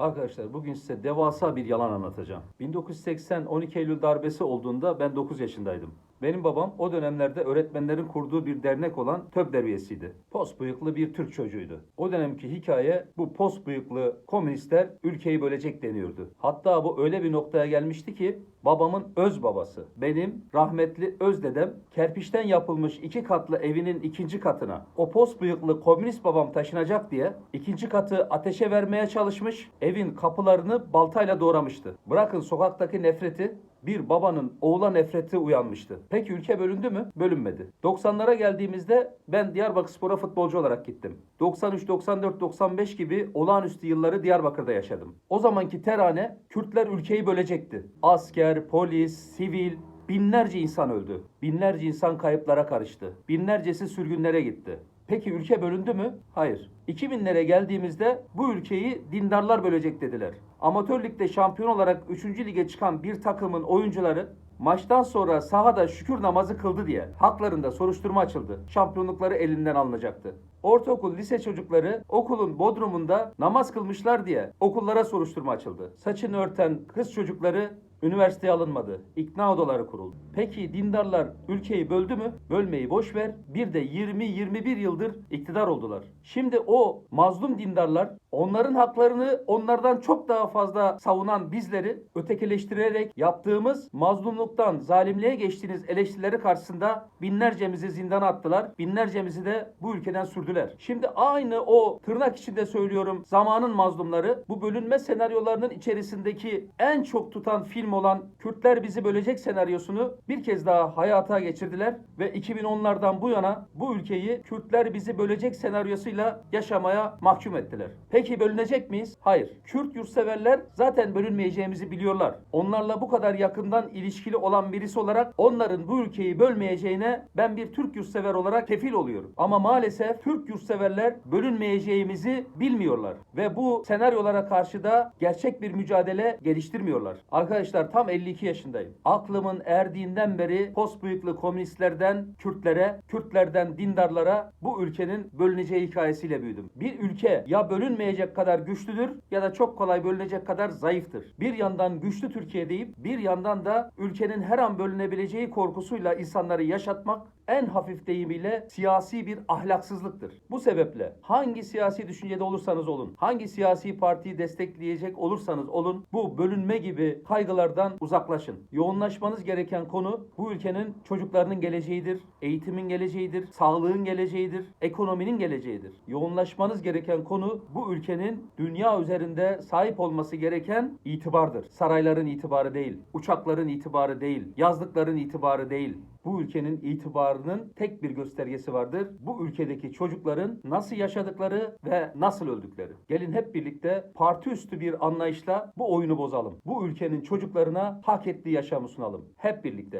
Arkadaşlar bugün size devasa bir yalan anlatacağım. 1980 12 Eylül darbesi olduğunda ben 9 yaşındaydım. Benim babam o dönemlerde öğretmenlerin kurduğu bir dernek olan TÖB üyesiydi. Pos bıyıklı bir Türk çocuğuydu. O dönemki hikaye bu pos bıyıklı komünistler ülkeyi bölecek deniyordu. Hatta bu öyle bir noktaya gelmişti ki babamın öz babası, benim rahmetli öz dedem kerpiçten yapılmış iki katlı evinin ikinci katına o pos bıyıklı komünist babam taşınacak diye ikinci katı ateşe vermeye çalışmış, evin kapılarını baltayla doğramıştı. Bırakın sokaktaki nefreti, bir babanın oğula nefreti uyanmıştı. Peki ülke bölündü mü? Bölünmedi. 90'lara geldiğimizde ben Diyarbakırspor'a futbolcu olarak gittim. 93, 94, 95 gibi olağanüstü yılları Diyarbakır'da yaşadım. O zamanki terane Kürtler ülkeyi bölecekti. Asker, polis, sivil, binlerce insan öldü. Binlerce insan kayıplara karıştı. Binlercesi sürgünlere gitti. Peki ülke bölündü mü? Hayır. 2000'lere geldiğimizde bu ülkeyi dindarlar bölecek dediler. Amatör ligde şampiyon olarak 3. lige çıkan bir takımın oyuncuları maçtan sonra sahada şükür namazı kıldı diye haklarında soruşturma açıldı. Şampiyonlukları elinden alınacaktı. Ortaokul, lise çocukları okulun bodrumunda namaz kılmışlar diye okullara soruşturma açıldı. Saçını örten kız çocukları Üniversiteye alınmadı. İkna odaları kuruldu. Peki dindarlar ülkeyi böldü mü? Bölmeyi boş ver. Bir de 20-21 yıldır iktidar oldular. Şimdi o mazlum dindarlar onların haklarını onlardan çok daha fazla savunan bizleri ötekileştirerek yaptığımız mazlumluktan zalimliğe geçtiğiniz eleştirileri karşısında binlercemizi zindana attılar. Binlercemizi de bu ülkeden sürdüler. Şimdi aynı o tırnak içinde söylüyorum zamanın mazlumları bu bölünme senaryolarının içerisindeki en çok tutan film olan Kürtler bizi bölecek senaryosunu bir kez daha hayata geçirdiler ve 2010'lardan bu yana bu ülkeyi Kürtler bizi bölecek senaryosuyla yaşamaya mahkum ettiler. Peki bölünecek miyiz? Hayır. Kürt yurtseverler zaten bölünmeyeceğimizi biliyorlar. Onlarla bu kadar yakından ilişkili olan birisi olarak onların bu ülkeyi bölmeyeceğine ben bir Türk yurtsever olarak kefil oluyorum. Ama maalesef Türk yurtseverler bölünmeyeceğimizi bilmiyorlar ve bu senaryolara karşı da gerçek bir mücadele geliştirmiyorlar. Arkadaşlar tam 52 yaşındayım. Aklımın erdiğinden beri post bıyıklı komünistlerden Kürtlere, Kürtlerden dindarlara bu ülkenin bölüneceği hikayesiyle büyüdüm. Bir ülke ya bölünmeyecek kadar güçlüdür ya da çok kolay bölünecek kadar zayıftır. Bir yandan güçlü Türkiye deyip bir yandan da ülkenin her an bölünebileceği korkusuyla insanları yaşatmak en hafif deyimiyle siyasi bir ahlaksızlıktır. Bu sebeple hangi siyasi düşüncede olursanız olun, hangi siyasi partiyi destekleyecek olursanız olun bu bölünme gibi kaygılardan uzaklaşın. Yoğunlaşmanız gereken konu bu ülkenin çocuklarının geleceğidir, eğitimin geleceğidir, sağlığın geleceğidir, ekonominin geleceğidir. Yoğunlaşmanız gereken konu bu ülkenin dünya üzerinde sahip olması gereken itibardır. Sarayların itibarı değil, uçakların itibarı değil, yazlıkların itibarı değil. Bu ülkenin itibarının tek bir göstergesi vardır. Bu ülkedeki çocukların nasıl yaşadıkları ve nasıl öldükleri. Gelin hep birlikte parti üstü bir anlayışla bu oyunu bozalım. Bu ülkenin çocuklarına hak ettiği yaşamı sunalım. Hep birlikte.